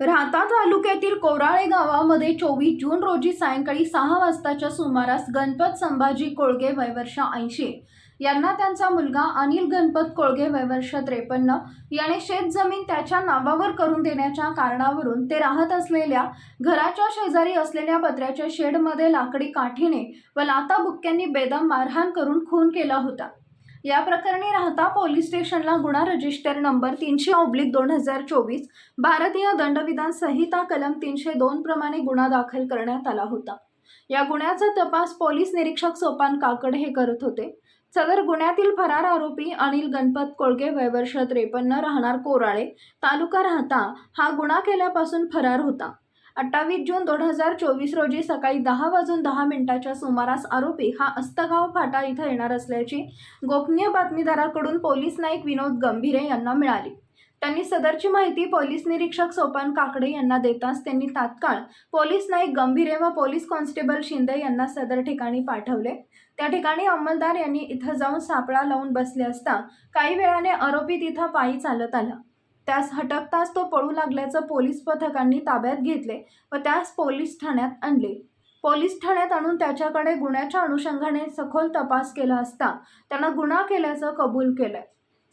राहता तालुक्यातील कोराळे गावामध्ये चोवीस जून रोजी सायंकाळी सहा वाजताच्या सुमारास गणपत संभाजी कोळगे वयवर्ष ऐंशी यांना त्यांचा मुलगा अनिल गणपत कोळगे वयवर्ष त्रेपन्न याने शेत जमीन त्याच्या नावावर करून देण्याच्या कारणावरून ते राहत असलेल्या घराच्या शेजारी असलेल्या पत्र्याच्या शेडमध्ये लाकडी काठीने व लाता बुक्क्यांनी बेदम मारहाण करून खून केला होता. या प्रकरणी राहता पोलीस स्टेशनला गुन्हा रजिस्टर नंबर तीनशे ऑब्लिक दोन हजार चोवीस भारतीय दंडविधान संहिता कलम तीनशे दोन प्रमाणे गुन्हा दाखल करण्यात आला होता. या गुन्ह्याचा तपास पोलीस निरीक्षक सोपान काकड हे करत होते. सदर गुन्ह्यातील फरार आरोपी अनिल गणपत कोळगे वयवर्ष त्रेपन्न राहणार कोराळे तालुका राहता हा गुन्हा केल्यापासून फरार होता. अठ्ठावीस जून दोन हजार चोवीस रोजी सकाळी दहा वाजून दहा मिनिटाच्या सुमारास आरोपी हा अस्तगाव फाटा इथं येणार असल्याची गोपनीय बातमीदाराकडून पोलीस नाईक विनोद गंभीरे यांना मिळाली. त्यांनी सदरची माहिती पोलीस निरीक्षक सोपान काकडे यांना देताच त्यांनी तात्काळ पोलीस नाईक गंभीरे व पोलीस कॉन्स्टेबल शिंदे यांना सदर ठिकाणी पाठवले. त्या ठिकाणी अंमलदार यांनी इथं जाऊन सापळा लावून बसले असता काही वेळाने आरोपी तिथं पायी चालत आला. त्यास हटकताच तो पळू लागल्याचं पोलीस पथकांनी ताब्यात घेतले व त्यास पोलीस ठाण्यात आणले. पोलीस ठाण्यात आणून त्याच्याकडे गुन्ह्याच्या अनुषंगाने सखोल तपास केला असता त्यानं गुन्हा केल्याचं कबूल केलंय.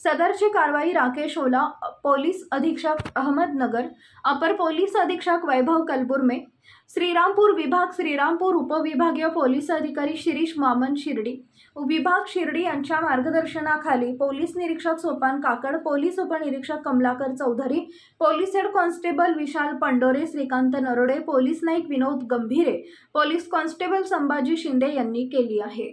सदरची कारवाई राकेश ओला पोलीस अधीक्षक अहमदनगर अपर पोलीस अधीक्षक वैभव कलबुर्मे श्रीरामपूर विभाग श्रीरामपूर उपविभागीय पोलीस अधिकारी शिरीष मामन शिर्डी विभाग शिर्डी यांच्या मार्गदर्शनाखाली पोलीस निरीक्षक सोपान काकड पोलीस उपनिरीक्षक Kamalakar Chaudhari police head constable Vishal Pandore Shrikant Narode police Naik Vinod Gambhire police constable Sambhaji Shinde यांनी केली आहे.